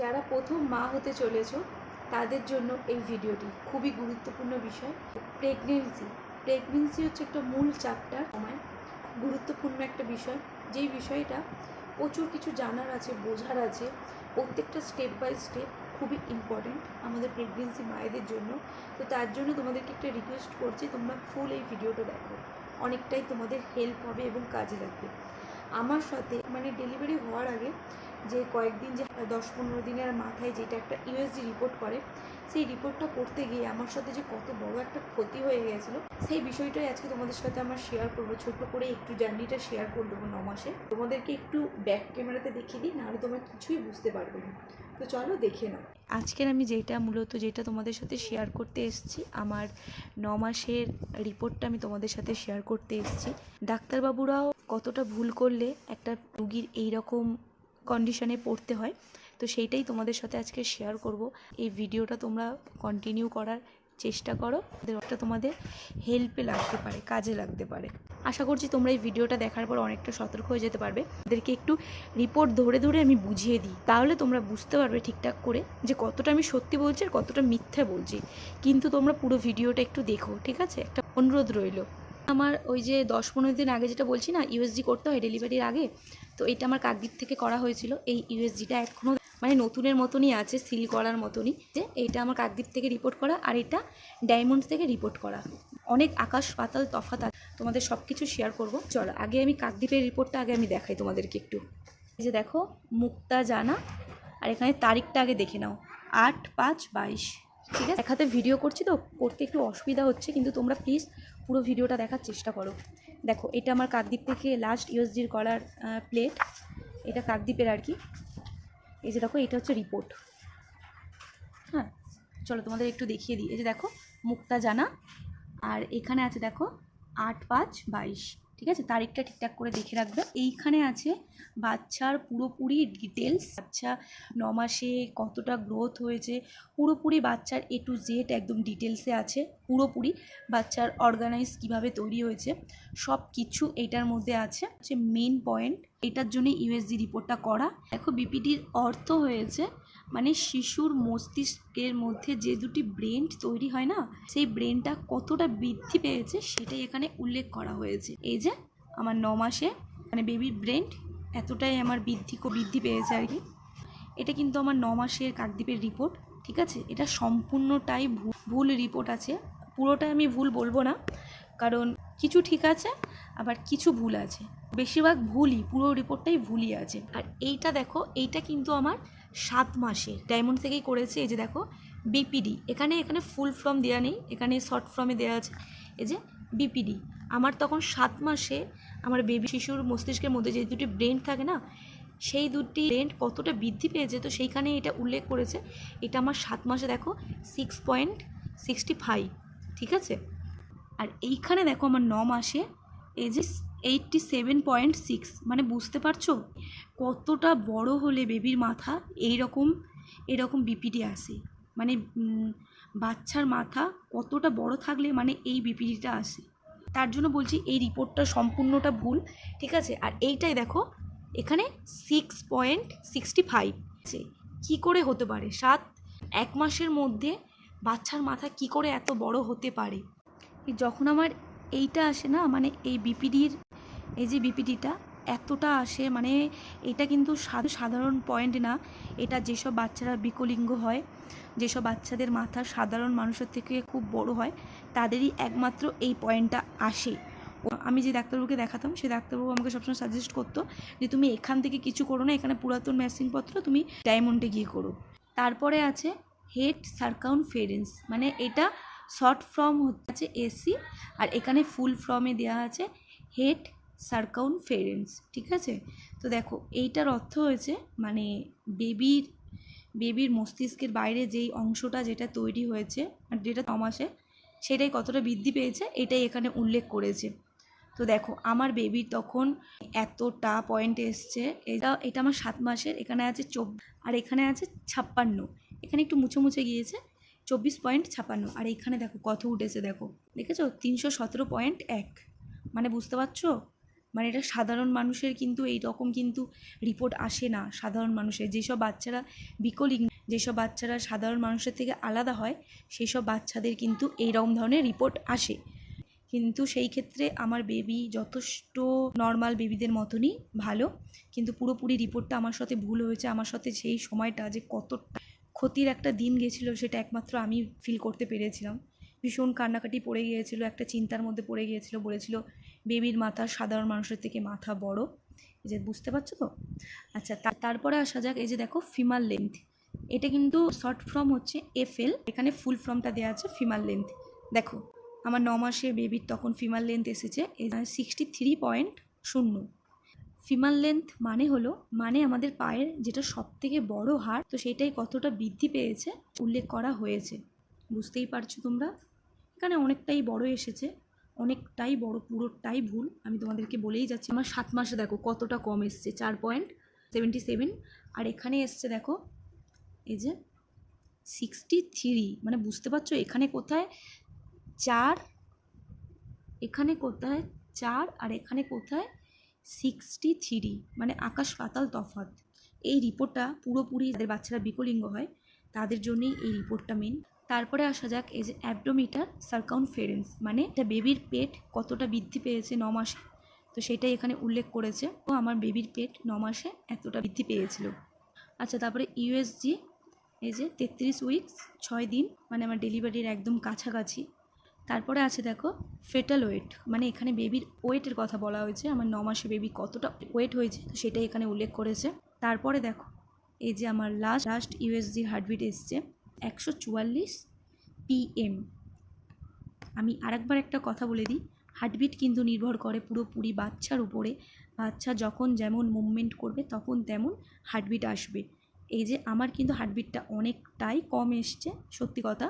যারা প্রথম মা হতে চলেছো, তাদের জন্য এই ভিডিওটি খুবই গুরুত্বপূর্ণ বিষয়। প্রেগনেন্সি প্রেগনেন্সি হচ্ছে একটা মূল চ্যাপ্টার সময়, গুরুত্বপূর্ণ একটা বিষয়। যেই বিষয়টা প্রচুর কিছু জানার আছে, বোঝার আছে, প্রত্যেকটা স্টেপ বাই স্টেপ খুবই ইম্পর্ট্যান্ট আমাদের প্রেগনেন্সি মায়েদের জন্য। তো তার জন্য তোমাদেরকে একটা রিকোয়েস্ট করছি, তোমরা ফুল এই ভিডিওটা দেখো। অনেকটাই তোমাদের হেল্প হবে এবং কাজে লাগবে। আমার সাথে মানে ডেলিভারি হওয়ার আগে যে কয়েকদিন যে দশ পনেরো দিনের মাথায় যেটা একটা ইউএসজি রিপোর্ট করে, সেই রিপোর্টটা করতে গিয়ে আমার সাথে যে কত বড় একটা ক্ষতি হয়ে গেছিল, সেই বিষয়টাই আজকে তোমাদের সাথে আমার শেয়ার করব। ছোট্ট করে একটু জার্নিটা শেয়ার করে দেবো ন মাসে। তোমাদেরকে একটু ব্যাক ক্যামেরাতে দেখিয়ে দিই, নাহলে তোমরা কিছুই বুঝতে পারবে না। তো চলো দেখে নাও। আজকের আমি যেটা মূলত যেটা তোমাদের সাথে শেয়ার করতে এসেছি, আমার ন মাসের রিপোর্টটা আমি তোমাদের সাথে শেয়ার করতে এসেছি। ডাক্তারবাবুরাও কতটা ভুল করলে একটা রুগীর এইরকম কন্ডিশনে পড়তে হয়। তো সেইটাই তোমাদের সাথে আজকে শেয়ার করব। এই ভিডিওটা তোমরা কন্টিনিউ করার চেষ্টা করো। ওটা তোমাদের হেল্পে লাগতে পারে, কাজে লাগতে পারে। আশা করছি তোমরা এই ভিডিওটা দেখার পর অনেকটা সতর্ক হয়ে যেতে পারবে। ওদেরকে একটু রিপোর্ট ধরে ধরে আমি বুঝিয়ে দিই। তাহলে তোমরা বুঝতে পারবে ঠিকঠাক করে যে কতটা আমি সত্যি বলছি আর কতটা মিথ্যে বলছি। কিন্তু তোমরা পুরো ভিডিওটা একটু দেখো, ঠিক আছে? একটা অনুরোধ রইল। আমার ওই যে দশ পনেরো দিন আগে যেটা বলছি না ইউএসজি করতে হয় ডেলিভারির আগে, তো এটা আমার কাকদ্বীপ থেকে করা হয়েছিল। এই ইউএসজিটা এখনও মানে নতুনের মতনই আছে সিল করার মতনই। যে এটা আমার কাকদ্বীপ থেকে রিপোর্ট করা আর এটা ডায়মন্ড থেকে রিপোর্ট করা। অনেক আকাশ পাতাল তফাত। তোমাদের সব কিছু শেয়ার করব। চলো, আগে আমি কাকদ্বীপের রিপোর্টটা আগে আমি দেখাই তোমাদেরকে একটু। এই যে দেখো, মুক্তা জানা। আর এখানে তারিখটা আগে দেখে নাও। আট পাঁচ বাইশ। ঠিক আছে? হাতে ভিডিও করছি তো, করতে একটু অসুবিধা হচ্ছে, কিন্তু তোমরা প্লিজ পুরো ভিডিওটা দেখার চেষ্টা করো। দেখো, এটা আমার কাকদ্বীপ থেকে লাস্ট ইউএসজির করার প্লেট এটা কাকদ্বীপের আর কি। এই যে দেখো, এটা হচ্ছে রিপোর্ট হ্যাঁ চলো তোমাদের একটু দেখিয়ে দিই। এই যে দেখো মুক্তা জানা আর এখানে আছে দেখো, আট পাঁচ বাইশ। ঠিক আছে? তারিখটা ঠিকঠাক করে দেখে রাখবে। এইখানে আছে বাচ্চার পুরোপুরি ডিটেলস বাচ্চা ন মাসে কতটা গ্রোথ হয়েছে, পুরোপুরি বাচ্চার এ টু জেড একদম ডিটেলসে আছে, পুরোপুরি বাচ্চার অর্গানাইজ কীভাবে তৈরি হয়েছে সব কিছু এটার মধ্যে আছে। হচ্ছে মেন পয়েন্ট এটার জন্য ইউএসজি রিপোর্টটা করা। দেখো বিপিডির অর্থ হয়েছে মানে শিশুর মস্তিষ্কের মধ্যে যে দুটি ব্রেন তৈরি হয় না, সেই ব্রেনটা কতটা বৃদ্ধি পেয়েছে সেটাই এখানে উল্লেখ করা হয়েছে। এই যে, আমার ন মাসে মানে বেবির ব্রেন এতটাই আমার বৃদ্ধি বৃদ্ধি পেয়েছে আর কি। এটা কিন্তু আমার ন মাসের কাকদ্বীপের রিপোর্ট ঠিক আছে? এটা সম্পূর্ণটাই ভুল রিপোর্ট আছে। পুরোটাই আমি ভুল বলব না, কারণ কিছু ঠিক আছে, আবার কিছু ভুল আছে। বেশিরভাগ ভুলই, পুরো রিপোর্টটাই ভুলই আছে। আর এইটা দেখো, এইটা কিন্তু আমার সাত মাসে। ডায়মন্ড থেকেই করেছে, এই যে দেখো বিপিডি এখানে এখানে ফুল ফর্ম দেওয়া নেই, এখানে শর্ট ফর্মে দেওয়া আছে। এই যে বিপিডি আমার তখন সাত মাসে আমার বেবি শিশুর মস্তিষ্কের মধ্যে যে দুটি ব্রেন থাকে না, সেই দুটি ব্রেন কতটা বৃদ্ধি পেয়েছে তো সেইখানে এটা উল্লেখ করেছে। এটা আমার সাত মাসে দেখো সিক্স পয়েন্ট সিক্সটি ফাইভ ঠিক আছে? আর এইখানে দেখো আমার ন মাসে এই যে এইটটি সেভেন পয়েন্ট সিক্স মানে বুঝতে পারছ? কতটা বড় হলে বেবির মাথা এই রকম এরকম বিপিডি আসে। মানে বাচ্চার মাথা কতটা বড় থাকলে মানে এই বিপিডিটা আসে। তার জন্য বলছি এই রিপোর্টটা সম্পূর্ণটা ভুল, ঠিক আছে? আর এইটাই দেখো, এখানে সিক্স পয়েন্ট সিক্সটি ফাইভ কী করে হতে পারে? সাত, এক মাসের মধ্যে বাচ্চার মাথা কি করে এত বড় হতে পারে? যখন আমার এইটা আসে না? মানে এই বিপিডির, এই যে বিপিডিটা এতটা আসে মানে এটা কিন্তু সাধারণ পয়েন্ট না। এটা যেসব বাচ্চারা বিকলিঙ্গ হয়, যেসব বাচ্চাদের মাথা সাধারণ মানুষের থেকে খুব বড় হয়, তাদেরই একমাত্র এই পয়েন্টটা আসে। আমি যে ডাক্তারবাবুকে দেখাতাম সেই ডাক্তারবাবু আমাকে সবসময় সাজেস্ট করতো যে তুমি এখান থেকে কিছু করো না, এখানে পুরাতন মেশিনপত্র তুমি ডায়মন্ডে গিয়ে করো। তারপরে আছে হেড সার্কাউনফেরেন্স মানে এটা শর্ট ফর্ম হচ্ছে এসি, আর এখানে ফুল ফর্মে দেওয়া আছে হেড সার্কাউনফেরেন্স ঠিক আছে? তো দেখো, এইটার অর্থ হয়েছে মানে বেবির বেবির মস্তিষ্কের বাইরে যেই অংশটা যেটা তৈরি হয়েছে, আর যেটা তমাসে সেটাই কতটা বৃদ্ধি পেয়েছে, এটাই এখানে উল্লেখ করেছে। তো দেখো, আমার বেবির তখন এতটা পয়েন্ট এসছে, এটা এটা আমার সাত মাসের, এখানে আছে চব, আর এখানে আছে ছাপ্পান্ন। এখানে একটু মুছে মুছে গিয়েছে চব্বিশ পয়েন্ট ছাপান্ন। আর এখানে দেখো কত উঠেছে দেখো। দেখেছ? তিনশো সতেরো পয়েন্ট এক। মানে বুঝতে পারছ? মানে এটা সাধারণ মানুষের কিন্তু এই রকম কিন্তু রিপোর্ট আসে না সাধারণ মানুষের। যেসব বাচ্চারা বিকলিং যেসব বাচ্চারা সাধারণ মানুষের থেকে আলাদা হয় সেই সব বাচ্চাদের কিন্তু এই রকম ধরনের রিপোর্ট আসে। কিন্তু সেই ক্ষেত্রে আমার বেবি যথেষ্ট নর্মাল বেবিদের মতনই ভালো। কিন্তু পুরোপুরি রিপোর্টটা আমার সাথে ভুল হয়েছে। আমার সাথে সেই সময়টা যে কতটা ক্ষতির একটা দিন গেছিল, সেটা একমাত্র আমি ফিল করতে পেরেছিলাম। ভীষণ কান্নাকাটি পড়ে গিয়েছিল, একটা চিন্তার মধ্যে পড়ে গিয়েছিল, বলেছিল, বেবির মাথা সাধারণ মানুষের থেকে মাথা বড়। এই যে, বুঝতে পারছ তো? আচ্ছা তারপরে আসা যাক, এই যে দেখো ফিমাল লেন্থ এটা কিন্তু শর্ট ফর্ম হচ্ছে এফ এল এখানে ফুল ফর্মটা দেওয়া আছে ফিমাল লেন্থ দেখো, আমার ন মাসে বেবির তখন ফিমাল লেন্থ এসেছে সিক্সটি থ্রি পয়েন্ট শূন্য। ফিমাল লেন্থ মানে হলো মানে আমাদের পায়ের যেটা সব থেকে বড় হাড়, তো সেটাই কতটা বৃদ্ধি পেয়েছে উল্লেখ করা হয়েছে। বুঝতেই পারছ তোমরা? এখানে অনেকটাই বড় এসেছে, অনেকটাই বড়, পুরোটাই ভুল, আমি তোমাদেরকে বলেই যাচ্ছি। আমার সাত মাসে দেখো কতটা কম এসছে, চার পয়েন্ট সেভেন্টি সেভেন আর এখানে এসছে দেখো, এই যে সিক্সটি থ্রি মানে বুঝতে পারছ এখানে কোথায় চার, এখানে কোথায় চার, আর এখানে কোথায় সিক্সটি থ্রি মানে আকাশ পাতাল তফাৎ। এই রিপোর্টটা পুরোপুরি যাদের বাচ্চারা বিকলিঙ্গ হয়, তাদের জন্যই এই রিপোর্টটা মেন তারপরে আসা যাক, এই যে অ্যাবডোমিটার সার্কাউনফারেন্স মানে এটা বেবির পেট কতটা বৃদ্ধি পেয়েছে ন মাসে? তো সেটাই এখানে উল্লেখ করেছে। ও আমার বেবির পেট ন মাসে এতটা বৃদ্ধি পেয়েছিল। আচ্ছা তারপরে ইউএসজি এই যে তেত্রিশ উইকস ছয় দিন মানে আমার ডেলিভারির একদম কাছাকাছি। তারপরে আছে দেখো ফেটাল ওয়েট মানে এখানে বেবির ওয়েটের কথা বলা হয়েছে, আমার ন মাসে বেবি কতটা ওয়েট হয়েছে তো সেটাই এখানে উল্লেখ করেছে। তারপরে দেখো, এই যে আমার লাস্ট লাস্ট ইউএসজির হার্টবিট এসছে একশো চুয়াল্লিশ পিএম আমি আরেকবার একটা কথা বলে দিই হার্টবিট কিন্তু নির্ভর করে পুরোপুরি বাচ্চার উপরে। বাচ্চা যখন যেমন মুভমেন্ট করবে, তখন তেমন হার্টবিট আসবে। এই যে আমার কিন্তু হার্টবিটটা অনেকটাই কম এসছে, সত্যি কথা।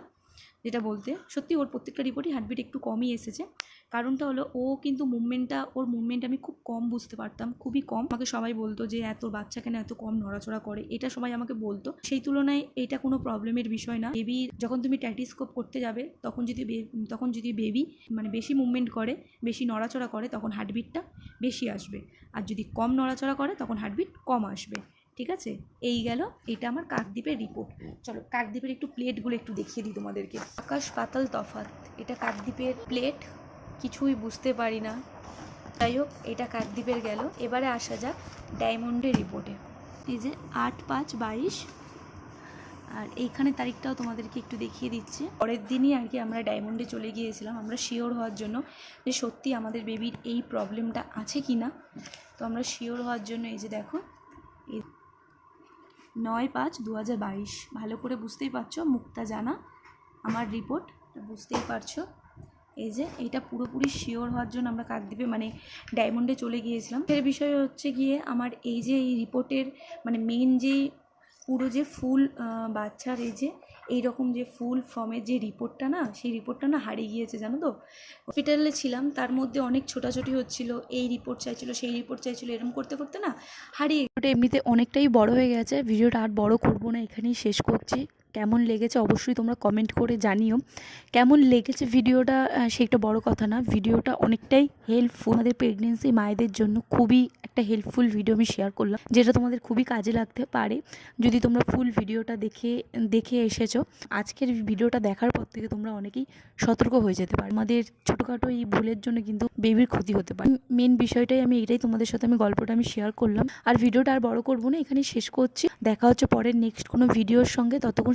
যেটা বলতে, সত্যি ওর প্রত্যেকটা রিপোর্টই হার্টবিট একটু কমই এসেছে। কারণটা হলো, ও কিন্তু মুভমেন্টটা ওর মুভমেন্ট আমি খুব কম বুঝতে পারতাম, খুবই কম। আমাকে সবাই বলতো যে, এত বাচ্চা কেন এত কম নড়াচড়া করে? এটা সবাই আমাকে বলতো। সেই তুলনায় এটা কোনো প্রবলেমের বিষয় না। বেবি যখন তুমি ট্যাটিস্কোপ করতে যাবে, তখন যদি তখন যদি বেবি মানে বেশি মুভমেন্ট করে, বেশি নড়াচড়া করে, তখন হার্টবিটটা বেশি আসবে। আর যদি কম নড়াচড়া করে, তখন হার্টবিট কম আসবে। ঠিক আছে? এই গেল। এটা আমার কাকদ্বীপের রিপোর্ট চলো, কাকদ্বীপের একটু প্লেটগুলো একটু দেখিয়ে দিই তোমাদেরকে। আকাশ পাতাল তফাৎ। এটা কাকদ্বীপের প্লেট কিছুই বুঝতে পারি না। যাই হোক, এটা কাকদ্বীপের গেল। এবারে আসা যাক ডায়মন্ডের রিপোর্টে এই যে আট পাঁচ বাইশ। আর এইখানে তারিখটাও তোমাদেরকে একটু দেখিয়ে দিচ্ছি। পরের দিনই আর কি আমরা ডায়মন্ডে চলে গিয়েছিলাম। আমরা শিওর হওয়ার জন্য যে সত্যি আমাদের বেবির এই প্রবলেমটা আছে কি না তো আমরা শিওর হওয়ার জন্য এই যে দেখো নয় পাঁচ দু হাজার বাইশ। ভালো করে বুঝতেই পারছ মুক্তা জানা। আমার রিপোর্ট বুঝতেই পারছ। এই যে, এটা পুরোপুরি শিওর হওয়ার জন্য আমরা কাকদ্বীপে মানে ডায়মন্ডে চলে গিয়েছিলাম। এর বিষয় হচ্ছে গিয়ে, আমার এই যে এই রিপোর্টের মানে মেন যে পুরো যে ফুল বাচ্চার এই যে এই রকম যে ফুল ফর্মের যে রিপোর্টটা না, সেই রিপোর্টটা না হারিয়ে গিয়েছে, জানো তো? হসপিটালে ছিলাম, তার মধ্যে অনেক ছোটাছুটি হচ্ছিল, এই রিপোর্ট চাইছিল, সেই রিপোর্ট চাইছিল এরকম করতে করতে না হারিয়ে এমনিতে অনেকটাই বড় হয়ে গেছে, ভিডিওটা আর বড় করব না, এখানেই শেষ করছি। কেমন লেগেছে অবশ্যই তোমরা কমেন্ট করে জানিও। কেমন লেগেছে ভিডিওটা? সেটা বড় কথা না, ভিডিওটা অনেকটাই হেল্পফুল আমাদের প্রেগনেন্সি মায়েদের জন্য খুবই একটা হেল্পফুল ভিডিও আমি শেয়ার করলাম, যেটা তোমাদের খুবই কাজে লাগতে পারে। যদি তোমরা ফুল ভিডিওটা দেখে দেখে এসেছ, আজকের ভিডিওটা দেখার পর থেকে তোমরা অনেকেই সতর্ক হয়ে যেতে পারো। আমাদের ছোটোখাটো এই ভুলের জন্য কিন্তু বেবির ক্ষতি হতে পারে। মেন বিষয়টাই আমি এটাই তোমাদের সাথে আমি গল্পটা আমি শেয়ার করলাম। আর ভিডিওটা আর বড় করব না এখানে শেষ করছি। দেখা হচ্ছে পরের নেক্সট কোনো ভিডিওর সঙ্গে। ততক্ষণ